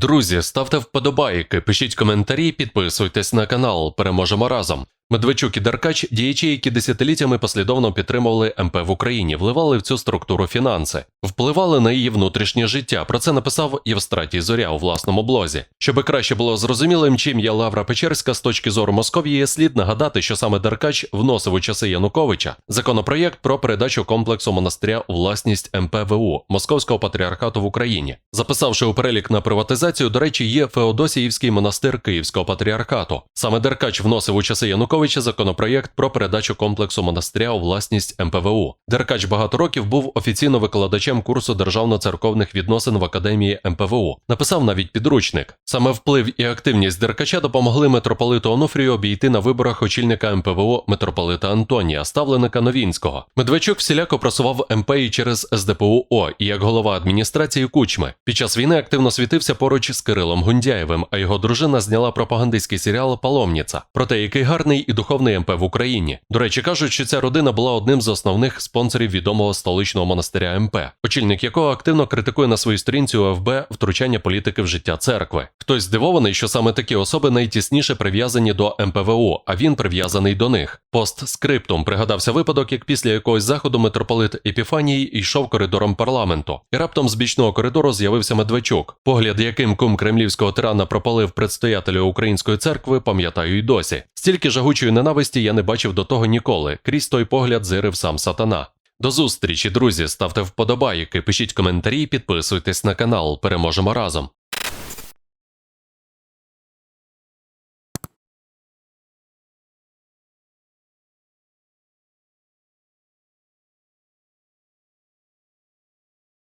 Друзі, ставте вподобайки, пишіть коментарі, підписуйтесь на канал. Переможемо разом. Медведчук і Деркач – діячі, які десятиліттями послідовно підтримували МП в Україні, вливали в цю структуру фінанси, впливали на її внутрішнє життя. Про це написав Євстратій Зоря у власному блозі. Щоби краще було зрозумілим, чим є Лавра Печерська з точки зору Московії, слід нагадати, що саме Деркач вносив у часи Януковича законопроєкт про передачу комплексу монастиря у власність МПВУ Московського патріархату в Україні. Записавши у перелік на приватизацію, до речі, є Феодосіївський монастир Київського патріархату. Саме Деркач вносив у часи Януковича законопроєкт про передачу комплексу монастиря у власність МПВУ. Деркач багато років був офіційно викладачем курсу державно-церковних відносин в академії МПВУ. Написав навіть підручник. Саме вплив і активність Деркача допомогли митрополиту Онуфрію обійти на виборах очільника МПВУ митрополита Антонія, ставленика Новінського. Медведчук всіляко просував МП через СДПУ О і як голова адміністрації Кучми. Під час війни активно світився поруч з Кирилом Гундяєвим, а його дружина зняла пропагандистський серіал Паломніця про те, який гарний і духовний МП в Україні. До речі, кажуть, що ця родина була одним з основних спонсорів відомого столичного монастиря МП, очільник якого активно критикує на своїй сторінці УФБ втручання політики в життя церкви. Хтось здивований, що саме такі особи найтісніше прив'язані до МПВУ, а він прив'язаний до них. Постскриптум пригадався випадок, як після якогось заходу митрополит Епіфаній йшов коридором парламенту, і раптом з бічного коридору з'явився Медведчук. Погляд, яким кум кремлівського тирана пропалив предстоятеля української церкви, пам'ятаю й досі. Стільки жагучої ненависті я не бачив до того ніколи. Крізь той погляд зирив сам сатана. До зустрічі, друзі. Ставте вподобайки, пишіть коментарі, підписуйтесь на канал. Переможемо разом.